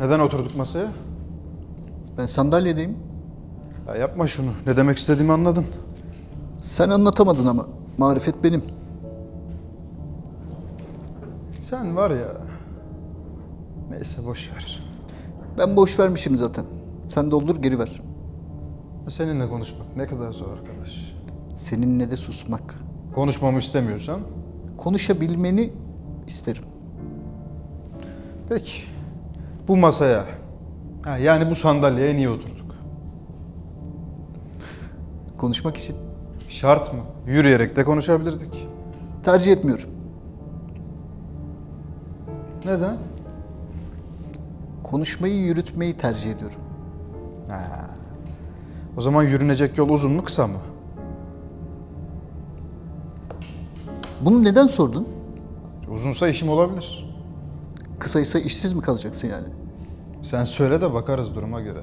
Neden oturduk masaya? Ben sandalyedeyim. Ya yapma şunu. Ne demek istediğimi anladın. Sen anlatamadın ama. Marifet benim. Sen var ya... Neyse boş ver. Ben boş vermişim zaten. Sen doldur geri ver. Seninle konuşmak ne kadar zor arkadaş. Seninle de susmak. Konuşmamı istemiyorsan... Konuşabilmeni isterim. Peki. Bu masaya... Yani bu sandalyeye niye oturduk? Konuşmak için Şart mı? Yürüyerek de konuşabilirdik. tercih etmiyorum. Neden? Konuşmayı yürütmeyi tercih ediyorum. Ha. O zaman yürünecek yol uzun mu kısa mı? Bunu neden sordun? Uzunsa işim olabilir. Kısaysa işsiz mi kalacaksın yani? Sen söyle de bakarız duruma göre.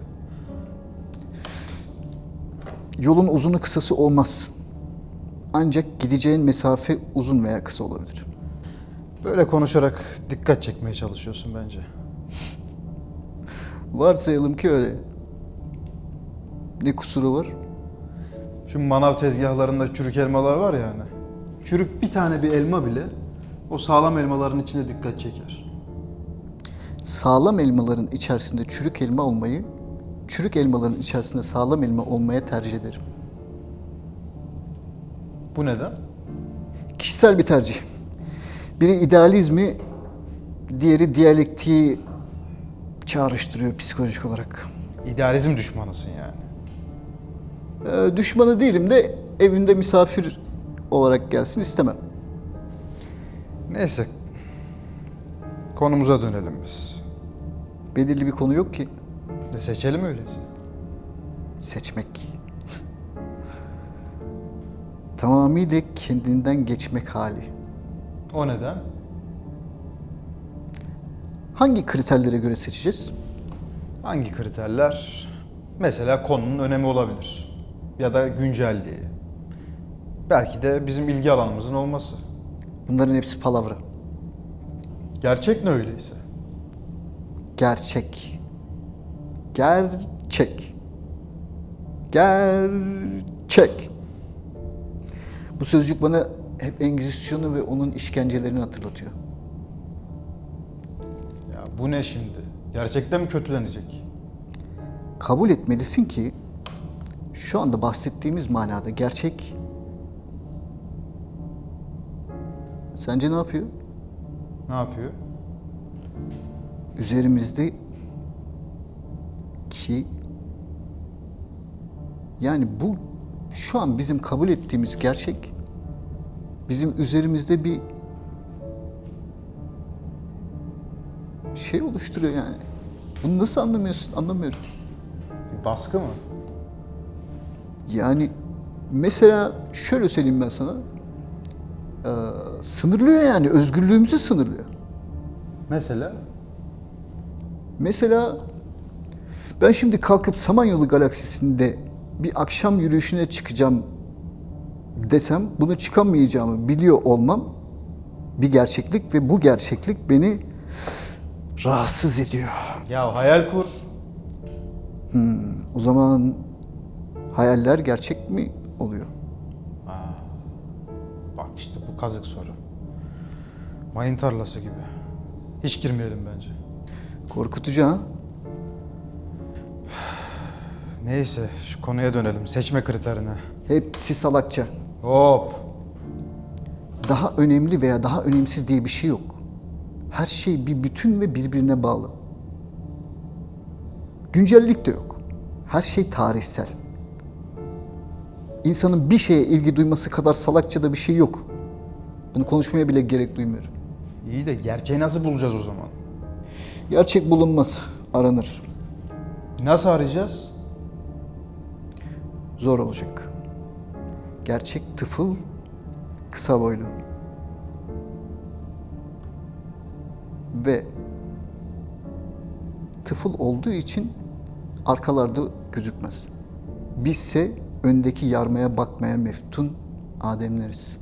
Yolun uzunu kısası olmaz. Ancak gideceğin mesafe uzun veya kısa olabilir. Böyle konuşarak dikkat çekmeye çalışıyorsun bence. Varsayalım ki öyle. Ne kusuru var? Şu manav tezgahlarında çürük elmalar var ya hani. Çürük bir tane bir elma bile o sağlam elmaların içine dikkat çeker. Sağlam elmaların içerisinde çürük elma olmayı, çürük elmaların içerisinde sağlam elma olmaya tercih ederim. Bu neden? Kişisel bir tercih. Biri idealizmi, diğeri diyalektiği çağrıştırıyor psikolojik olarak. İdealizm düşmanısın yani. Ee, düşmanı değilim de evimde misafir olarak gelsin istemem. Neyse. Konumuza dönelim biz. Belirli bir konu yok ki Ne seçelim öyleyse. seçmek. Tamamıyla kendinden geçmek hali. O neden? Hangi kriterlere göre seçeceğiz? Hangi kriterler? Mesela konunun önemi olabilir. Ya da güncelliği. Belki de bizim ilgi alanımızın olması. Bunların hepsi palavra. Gerçek ne öyleyse? Gerçek. Gerçek. Gerçek. Bu sözcük bana hep Engizisyon'u ve onun işkencelerini hatırlatıyor. Ya bu ne şimdi? Gerçekten mi kötülenecek? Kabul etmelisin ki şu anda bahsettiğimiz manada gerçek Sence ne yapıyor? Ne yapıyor? Üzerimizde ki yani bu şu an bizim kabul ettiğimiz gerçek bizim üzerimizde bir şey oluşturuyor yani. Bunu nasıl anlamıyorsun? Anlamıyorum. Bir baskı mı? Yani mesela şöyle söyleyeyim ben sana. Ee, sınırlıyor yani. Özgürlüğümüzü sınırlıyor. Mesela? Mesela ben şimdi kalkıp Samanyolu galaksisinde bir akşam yürüyüşüne çıkacağım desem bunu çıkamayacağımı biliyor olmam bir gerçeklik ve bu gerçeklik beni rahatsız ediyor. Ya hayal kur. O zaman hayaller gerçek mi oluyor? Bak işte bu kazık soru. Mayın tarlası gibi. Hiç girmeyelim bence. Korkutucu ha? Neyse şu konuya dönelim. Seçme kriterine. Hepsi salakça. Hop. Daha önemli veya daha önemsiz diye bir şey yok. Her şey bir bütün ve birbirine bağlı. Güncellik de yok. Her şey tarihsel. İnsanın bir şeye ilgi duyması kadar salakça da bir şey yok. Bunu konuşmaya bile gerek duymuyorum. İyi de gerçeği nasıl bulacağız o zaman? Gerçek bulunmaz, aranır. Nasıl arayacağız? Zor olacak. Gerçek tıfıl, kısa boylu. Ve tıfıl olduğu için arkalarda gözükmez. Bizse öndeki yarmaya bakmaya meftun Ademleriz.